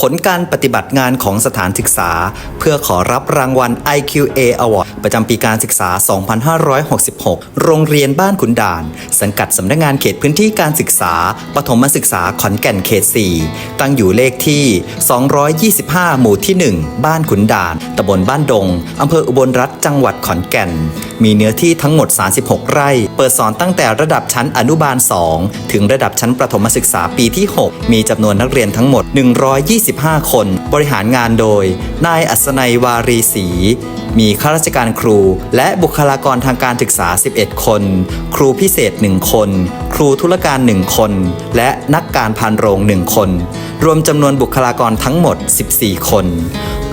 ผลการปฏิบัติงานของสถานศึกษา เพื่อขอรับรางวัล IQA Award ประจำปีการศึกษา 2566 โรงเรียนบ้านขุนด่าน สังกัดสำนักงานเขตพื้นที่การศึกษา ปฐมศึกษาขอนแก่นเขต 4 ตั้งอยู่เลขที่ 225 หมู่ที่ 1 บ้านขุนด่าน ตำบลบ้านดง อำเภออุบลรัฐจังหวัดขอนแก่น มีเนื้อที่ทั้งหมด 36 ไร่ เปิดสอนตั้งแต่ระดับชั้นอนุบาล 2 ถึงระดับชั้นประถมศึกษาปีที่ 6 มีจำนวนนักเรียนทั้งหมด 125 คน บริหารงานโดย นายอัศนัยวารีศรีมีข้าราชการครู และบุคลากรทางการศึกษา 11 คน ครูพิเศษ 1 คน รูธุรการ 1 คน และนักการพานโรง1คน รวมจำนวนบุคลากรทั้งหมด 14 คน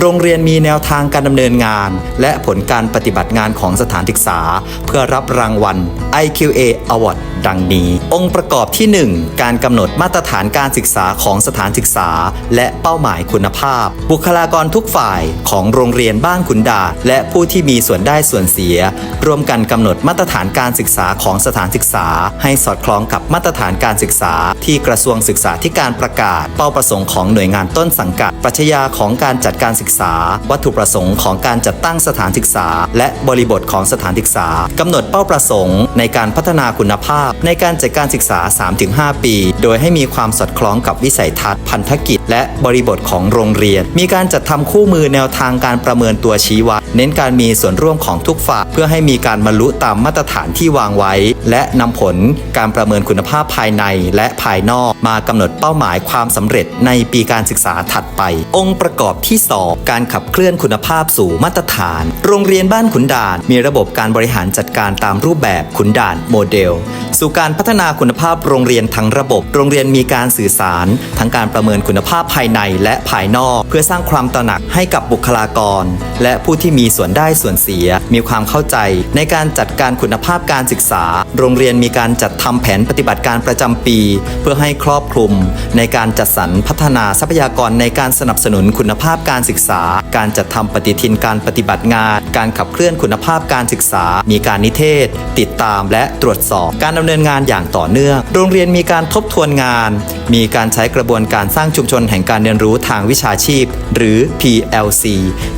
โรงเรียนมีแนวทางการดำเนินงาน และผลการปฏิบัติงานของสถานศึกษา เพื่อรับรางวัล IQA Award ดังนี้ องค์ประกอบที่ 1 การกำหนดมาตรฐานการศึกษาของสถานศึกษา และเป้าหมายคุณภาพ บุคลากรทุกฝ่ายของโรงเรียนบ้านขุนดาและผู้ที่มีส่วนได้ส่วนเสีย ร่วมกันกำหนดมาตรฐานการศึกษาของสถานศึกษาให้สอดคล้อง้องกับมาตรฐานการศึกษา ที่กระทรวงศึกษาธิการประกาศ เป้าประสงค์ของหน่วยงานต้นสังกัด ปรัชญาของการจัดการศึกษา วัตถุประสงค์ของการจัดตั้งสถานศึกษา และบริบทของสถานศึกษากำหนดเป้าประสงค์ ในการพัฒนาคุณภาพ ในการจัดการศึกษา 3-5 ปี โดยให้มีความสอดคล้องกับวิสัยทัศน์พันธกิจ และบริบทของโรงเรียน มีการจัดทำคู่มือแนวทางการประเมินตัวชี้วัด เน้นการมีส่วนร่วมของทุกฝ่ายเพื่อให้มีการบรรลุตามมาตรฐานที่วางไว้ และนำผลการประประเมินคุณภาพภายในและภายนอกมากำหนดเป้าหมายความสำเร็จในปีการศึกษาถัดไป องค์ประกอบที่ 2 การขับเคลื่อนคุณภาพสู่มาตรฐาน โรงเรียนบ้านขุนด่านมีระบบการบริหารจัดการตามรูปแบบขุนด่านโมเดล สู่การพัฒนาคุณภาพโรงเรียนทั้งระบบ โรงเรียนมีการสื่อสาร ทั้งการประเมินคุณภาพภายในและภายนอก เพื่อสร้างความตระหนักให้กับบุคลากร และผู้ที่มีส่วนได้ส่วนเสีย มีความเข้าใจในการจัดการคุณภาพการศึกษา โรงเรียนมีการจัดทำแผนปฏิบัติการประจำปี เพื่อให้ครอบคลุม ในการจัดสรรพัฒนาทรัพยากรในการสนับสนุนคุณภาพการศึกษา การจัดทำปฏิทินการปฏิบัติงาน การขับเคลื่อนคุณภาพการศึกษา มีการนิเทศ ติดตามและตรวจสอบ การดำเนินงานอย่างต่อเนื่อง โรงเรียนมีการทบทวนงาน มีการใช้กระบวนการสร้างชุมชนแห่งการเรียนรู้ทางวิชาชีพ หรือ PLC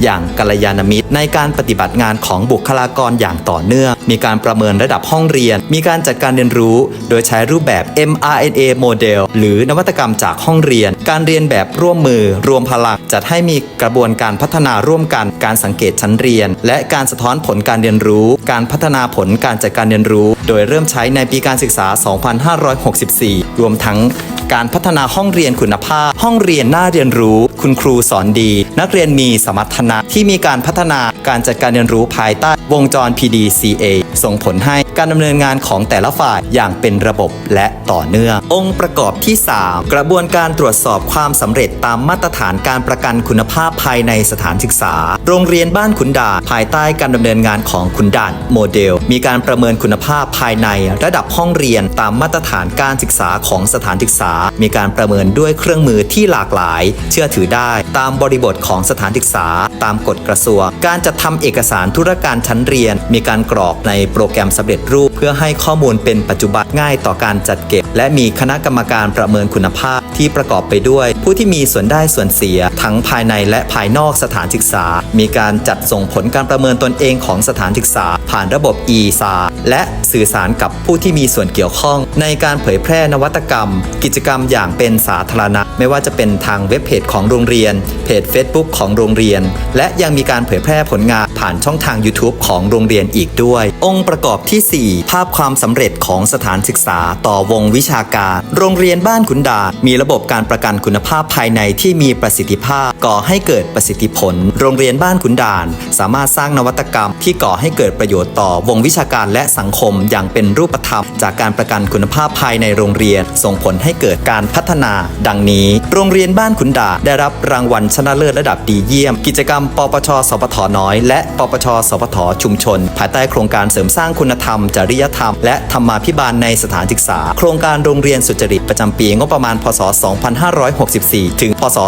อย่างกัลยาณมิตร ในการปฏิบัติงานของบุคลากรอย่างต่อเนื่อง มีการประเมินระดับห้องเรียน มีการจัดการเรียนรู้ โดยใช้รูปแบบ mRNA โมเดลหรือนวัตกรรมจากห้องเรียน การเรียนแบบร่วมมือ รวมพลังจัดให้มีกระบวนการพัฒนาร่วมกัน การสังเกตชั้นเรียน และการสะท้อนผลการเรียนรู้ การพัฒนาผลการจัดการเรียนรู้ โดยเริ่มใช้ในปีการศึกษา 2564 รวมทั้งการพัฒนาห้องเรียนคุณภาพ ห้องเรียนน่าเรียนรู้ คุณครูสอนดี นักเรียนมีสมรรถนะที่มีการพัฒนาการจัดการเรียนรู้ภายใต้วงจร PDCA ส่งผลให้การดำเนินงานของแต่ละฝ่ายอย่างเป็นระบบและต่อเนื่อง องค์ประกอบที่ 3 กระบวนการตรวจสอบความสำเร็จตามมาตรฐานการประกันคุณภาพภายในสถานศึกษา โรงเรียนบ้านขุนด่านภายใต้การดำเนินงานของขุนด่านโมเดล มีการประเมินคุณภาพภายในระดับห้องเรียนตามมาตรฐานการศึกษาของสถานศึกษา มีการประเมินด้วยเครื่องมือที่หลากหลาย เชื่อถือได้ ตามบริบทของสถานศึกษา ตามกฎกระทรวง การจัดทำเอกสารธุรการชั้นเรียน มีการกรอกในโปรแกรมสำเร็จรูป เพื่อให้ข้อมูลเป็นปัจจุบันง่ายต่อการจัดเก็บ และมีคณะกรรมการประเมินคุณภาพที่ประกอบไปด้วย ผู้ที่มีส่วนได้ส่วนเสีย ทั้งภายในและภายนอกสถานศึกษา มีการจัดส่งผลการประเมินตนเองของสถานศึกษา ผ่านระบบ e-sa และสื่อสารกับผู้ที่มีส่วนเกี่ยวข้อง ในการเผยแพร่นวัตกรรม กิจกรรมอย่างเป็นสาธารณะ ไม่ว่าจะเป็นทางเว็บเพจของโรงเรียน เพจ Facebook ของโรงเรียน และยังมีการเผยแพร่ผลงานผ่านช่องทาง YouTube ของโรงเรียนอีกด้วย องค์ประกอบที่ 4 ภาพความสำเร็จของสถานศึกษาต่อวงวิชาการ โรงเรียนบ้านขุนดามีระบบการประกันคุณภาพภายในที่มีประสิทธิภาพ ก่อให้เกิดประสิทธิผล โรงเรียนบ้านขุนด่าน สามารถสร้างนวัตกรรม ที่ก่อให้เกิดประโยชน์ต่อวงวิชาการและสังคมอย่างเป็นรูปธรรม จากการประกันคุณภาพภายในโรงเรียน ส่งผลให้เกิดการพัฒนา ดังนี้ โรงเรียนบ้านขุนด่านได้รับรางวัลชนะเลิศระดับดีเยี่ยม กิจกรรม ปปช สปทน้อย และปปช สปทชุมชน ภายใต้โครงการเสริมสร้างคุณธรรม จริยธรรม และธรรมาภิบาลในสถานศึกษา โครงการการโรงเรียนสุจริตประจำปีงบประมาณ พศ 2564 ถึง พศ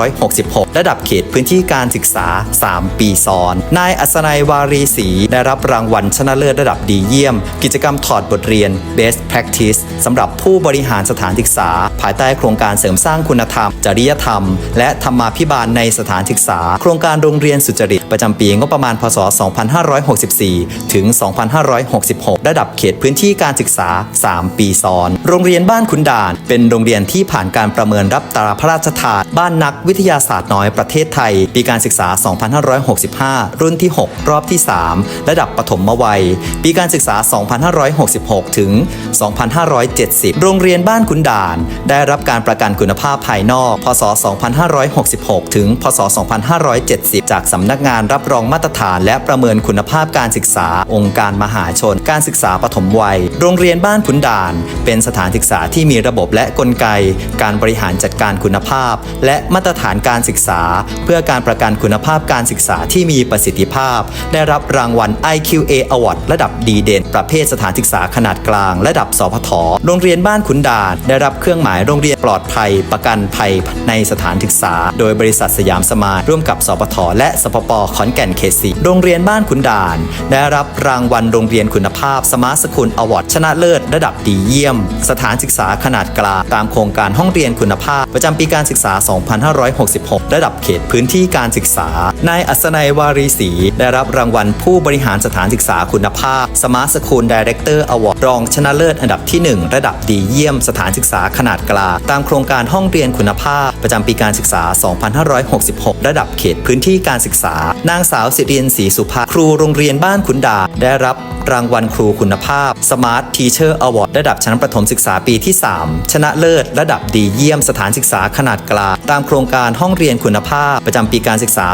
2566 ระดับเขตพื้นที่การศึกษา 3 ปีซ้อน นายอัศนัยวารีศรีได้รับรางวัลชนะเลิศระดับดีเยี่ยม กิจกรรมถอดบทเรียน Best Practice สำหรับผู้บริหารสถานศึกษา ภายใต้โครงการเสริมสร้างคุณธรรม จริยธรรม และธรรมาภิบาลในสถานศึกษา โครงการโรงเรียนสุจริตประจำปีงบประมาณ พศ 2564 ถึง 2566 ระดับเขตพื้นที่การศึกษา 3 ปีซ้อนโรงเรียนบ้านขุนด่าน เป็นโรงเรียนที่ผ่านการประเมินรับตราพระราชทาน บ้านนักวิทยาศาสตร์น้อยประเทศไทย ปีการศึกษา 2565 รุ่นที่ 6 รอบที่ 3 ระดับปฐมวัย ปีการศึกษา 2566 ถึง 2570 โรงเรียนบ้านขุนด่าน ได้รับการประกันคุณภาพภายนอก พศ 2566 ถึง พศ 2570 จากสำนักงานรับรองมาตรฐาน และประเมินคุณภาพการศึกษา องค์การมหาชน การศึกษาปฐมวัย โรงเรียนบ้านขุนด่านเเป็นสถานศึกษาที่มีระบบและกลไก การบริหารจัดการคุณภาพ และมาตรฐานการศึกษา เพื่อการประกันคุณภาพการศึกษาที่มีประสิทธิภาพ ได้รับรางวัล IQA Award ระดับดีเด่น ประเภทสถานศึกษาขนาดกลาง ระดับสพทโรงเรียนบ้านขุนด่านได้รับเครื่องหมายโรงเรียนปลอดภัย ประกันภัยในสถานศึกษา โดยบริษัทสยามสมานร่วมกับสพทและสปปขอนแก่นเขตสีโรงเรียนบ้านขุนด่าน ได้รับรางวัลโรงเรียนคุณภาพสมาร์ทสกุลอวอร์ดชนะเลิศระดับดีเยี่ยมสถานศึกษาขนาดกลางตามโครงการห้องเรียนคุณภาพ ประจำปีการศึกษา 2566 ระดับเขตพื้นที่การศึกษา นายอัศนัยวารีศรีได้รับรางวัลผู้บริหารสถานศึกษาคุณภาพ สมาร์ทสกุลดีเรคเตอร์อวอร์ดรองชนะเลิศอันดับที่ 1 ระดับดีเยี่ยมสถานศึกษาขนาดกลางตามโครงการห้องเรียนคุณภาพ ประจำปีการศึกษา 2566 ระดับเขตพื้นที่การศึกษา นางสาวสิรินศรีสุภาครูโรงเรียนบ้านขุนดาได้รับรางวัลครูคุณภาพ Smart Teacher Award ระดับชั้นประถมศึกษาปีที่ 3 ชนะเลิศ ระดับดีเยี่ยมสถานศึกษาขนาดกลาง ตามโครงการห้องเรียนคุณภาพ ประจำปีการศึกษา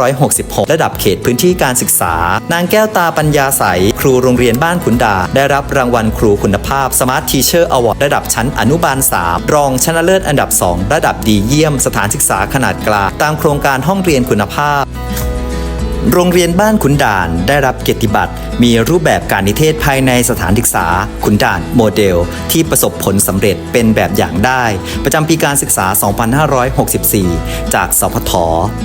2566 ระดับเขตพื้นที่การศึกษา นางแก้วตาปัญญาใส ครูโรงเรียนบ้านขุนดา ได้รับรางวัลครูคุณภาพ Smart Teacher Award ระดับชั้นอนุบาล 3 รองชนะเลิศอันดับ 2 ระดับดีเยี่ยมสถานศึกษาขนาดกลาง ตามโครงการห้องเรียนคุณภาพ โรงเรียนบ้านขุนด่านได้รับเกียรติบัตร มีรูปแบบการนิเทศภายในสถานศึกษา ขุนด่านโมเดล ที่ประสบผลสำเร็จเป็นแบบอย่างได้ ประจำปีการศึกษา 2564 จากสพท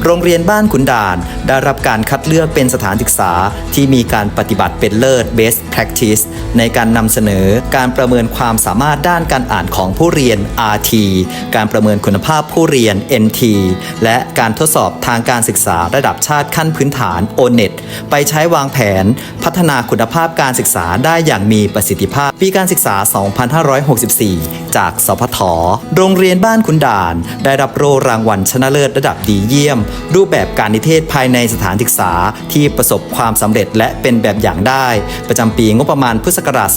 โรงเรียนบ้านขุนด่าน ได้รับการคัดเลือกเป็นสถานศึกษาที่มีการปฏิบัติเป็นเลิศ Best Practice ในการนำเสนอการประเมินความสามารถด้านการอ่านของผู้เรียน RT การประเมินคุณภาพผู้เรียน NT และการทดสอบทางการศึกษาระดับชาติขั้นพื้นฐาน ONET ไปใช้วางแผน พัฒนาคุณภาพการศึกษาได้อย่างมีประสิทธิภาพ ปีการศึกษา 2564 จากสพทโรงเรียนบ้านคุณด่าน ได้รับโล่รางวัลชนะเลิศระดับดีเยี่ยม รูปแบบการนิเทศภายในสถานศึกษาที่ประสบความสำเร็จและเป็นแบบอย่างได้ ประจำปีงบประมาณพุทธศักราช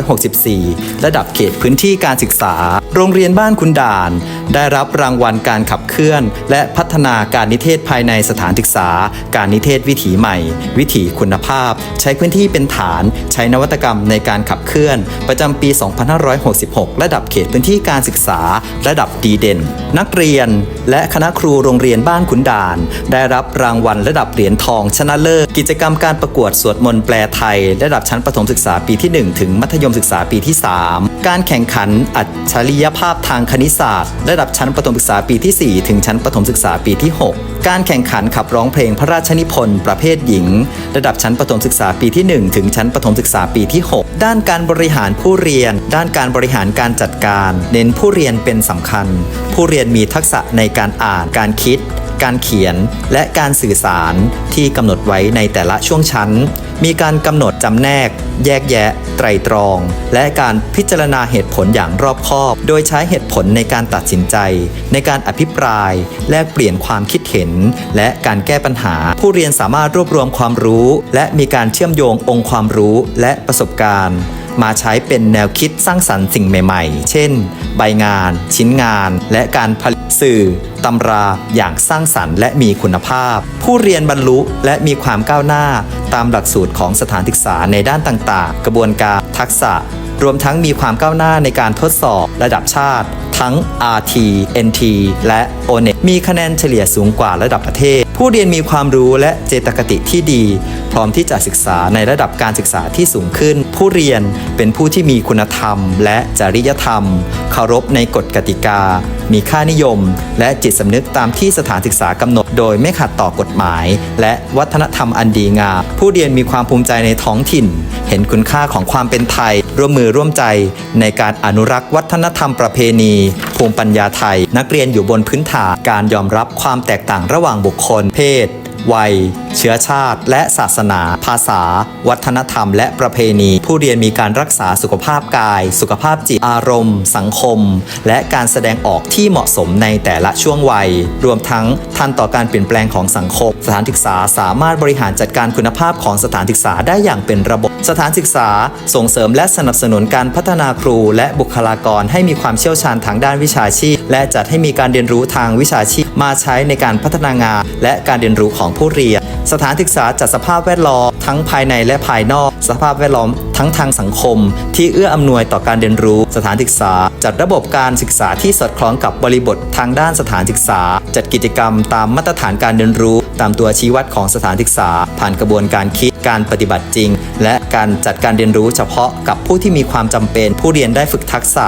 2564 ระดับเขตพื้นที่การศึกษา โรงเรียนบ้านคุณด่าน ได้รับรางวัลการขับเคลื่อน และพัฒนาการนิเทศภายในสถานศึกษา การนิเทศวิถีใหม่ วิถีคุณภาพ ใช้พื้นที่เป็นฐาน ใช้นวัตกรรมในการขับเคลื่อน ประจำปี 2566 ระดับเขตพื้นที่การศึกษา ระดับดีเด่น นักเรียน และคณะครูโรงเรียนบ้านขุนด่าน ได้รับรางวัลระดับเหรียญทองชนะเลิศกิจกรรมการประกวดสวดมนต์แปลไทย ระดับชั้นประถมศึกษาปีที่ 1 ถึงมัธยมศึกษาปีที่ 3 การแข่งขันอัจฉริยภาพทางคณิตศาสตร์ ระดับชั้นประถมศึกษาปีที่ 4 ถึงชั้นประถมศึกษาปีที่ 6 การแข่งขันขับร้องเพลงพระราชนิพนธ์ประเภทหญิง ระดับชั้นประถมศึกษาปีที่ 1 ถึงชั้นประถมศึกษาปีที่ 6 ด้านการบริหารผู้เรียน ด้านการบริหารการจัดการ เน้นผู้เรียนเป็นสำคัญ ผู้เรียนมีทักษะในการอ่าน การคิด การเขียน และการสื่อสารที่กำหนดไว้ในแต่ละช่วงชั้น มีการกำหนดจำแนก แยกแยะ ไตรตรอง และการพิจารณาเหตุผลอย่างรอบคอบ โดยใช้เหตุผลในการตัดสินใจ ในการอภิปราย แลกเปลี่ยนความคิดเห็น และการแก้ปัญหา ผู้เรียนสามารถรวบรวมความรู้ และมีการเชื่อมโยงองค์ความรู้และประสบการณ์ มาใช้เป็นแนวคิดสร้างสรรค์สิ่งใหม่ ๆ เช่น ใบงาน ชิ้นงาน และการผลิตสื่อตำราอย่างสร้างสรรค์และมีคุณภาพ ผู้เรียนบรรลุและมีความก้าวหน้า ตามหลักสูตรของสถานศึกษาในด้านต่างๆ กระบวนการทักษะ รวมทั้งมีความก้าวหน้าในการทดสอบระดับชาติ ทั้ง RT NT และ ONET มีคะแนนเฉลี่ยสูงกว่าระดับประเทศ ผู้เรียนมีความรู้และเจตคติที่ดี พร้อมที่จะศึกษาในระดับการศึกษาที่สูงขึ้น ผู้เรียนเป็นผู้ที่มีคุณธรรม และจริยธรรม เคารพในกฎกติกา มีค่านิยม และจิตสำนึกตามที่สถานศึกษากำหนด โดยไม่ขัดต่อกฎหมาย และวัฒนธรรมอันดีงามผู้เรียนมีความภูมิใจในท้องถิ่น เห็นคุณค่าของความเป็นไทย ร่วมมือร่วมใจ ในการอนุรักษ์วัฒนธรรมประเพณี ภูมิปัญญาไทย นักเรียนอยู่บนพื้นฐานการยอมรับความแตกต่างระหว่างบุคคลเพศ วัย เชื้อชาติ และศาสนา ภาษา วัฒนธรรม และประเพณี ผู้เรียนมีการรักษาสุขภาพกาย สุขภาพจิตอารมณ์ สังคม และการแสดงออกที่เหมาะสมในแต่ละช่วงวัย รวมทั้งทันต่อการเปลี่ยนแปลงของสังคม สถานศึกษาสามารถบริหารจัดการคุณภาพของสถานศึกษาได้อย่างเป็นระบบ สถานศึกษาส่งเสริมและสนับสนุนการพัฒนาครู และบุคลากรให้มีความเชี่ยวชาญทางด้านวิชาชีพ และจัดให้มีการเรียนรู้ทางวิชาชีพมาใช้ในการพัฒนางาน และการเรียนรู้ของผู้เรียนสถานศึกษาจัดสภาพแวดล้อมทั้งภายในและภายนอก สภาพแวดล้อมทั้งทางสังคม ที่เอื้ออำนวยต่อการเรียนรู้ สถานศึกษา จัดระบบการศึกษาที่สอดคล้องกับบริบททางด้านสถานศึกษา จัดกิจกรรมตามมาตรฐานการเรียนรู้ ตามตัวชี้วัดของสถานศึกษา ผ่านกระบวนการคิดการปฏิบัติจริง และการจัดการเรียนรู้เฉพาะกับผู้ที่มีความจำเป็น ผู้เรียนได้ฝึกทักษะ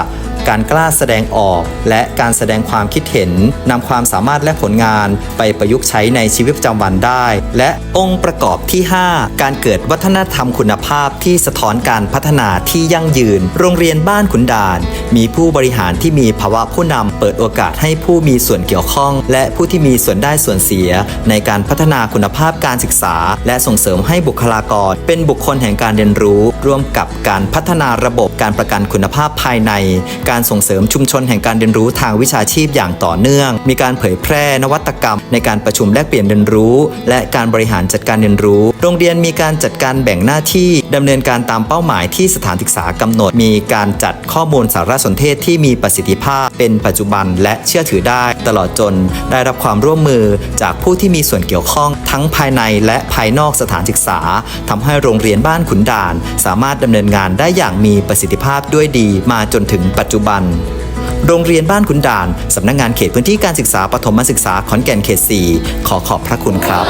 การกล้าแสดงออก และการแสดงความคิดเห็นนำความสามารถและผลงานไปประยุกต์ใช้ในชีวิตประจำวันได้ และองค์ประกอบที่ 5 การเกิดวัฒนธรรมคุณภาพที่สะท้อนการพัฒนาที่ยั่งยืน โรงเรียนบ้านขุนด่าน มีผู้บริหารที่มีภาวะผู้นำเปิดโอกาสให้ผู้มีส่วนเกี่ยวข้อง และผู้ที่มีส่วนได้ส่วนเสีย ในการพัฒนาคุณภาพการศึกษา และส่งเสริมให้บุคลากร เป็นบุคคลแห่งการเรียนรู้ ร่วมกับการพัฒนาระบบการประกันคุณภาพภายใน การส่งเสริมชุมชนแห่งการเรียนรู้ทางวิชาชีพอย่างต่อเนื่อง มีการเผยแพร่นวัตกรรม ในการประชุมแลกเปลี่ยนเรียนรู้ และการบริหารจัดการเรียนรู้ โรงเรียนมีการจัดการแบ่งหน้าที่ดำเนินการตามเป้าหมายที่สถานศึกษากำหนด มีการจัดข้อมูลสารสนเทศที่มีประสิทธิภาพ เป็นปัจจุบันและเชื่อถือได้ ตลอดจนได้รับความร่วมมือจากผู้ที่มีส่วนเกี่ยวข้องทั้งภายในและภายนอกสถานศึกษาทำให้โรงเรียนบ้านขุนด่าน สามารถดำเนินงานได้อย่างมีประสิทธิภาพด้วยดีมาจนถึงปัจจุบันบัน โรงเรียนบ้านขุนด่าน สำนักงงานเขตพื้นที่การศึกษาปฐมศึกษาขอนแก่นเขต 4 ขอขอบพระคุณครับ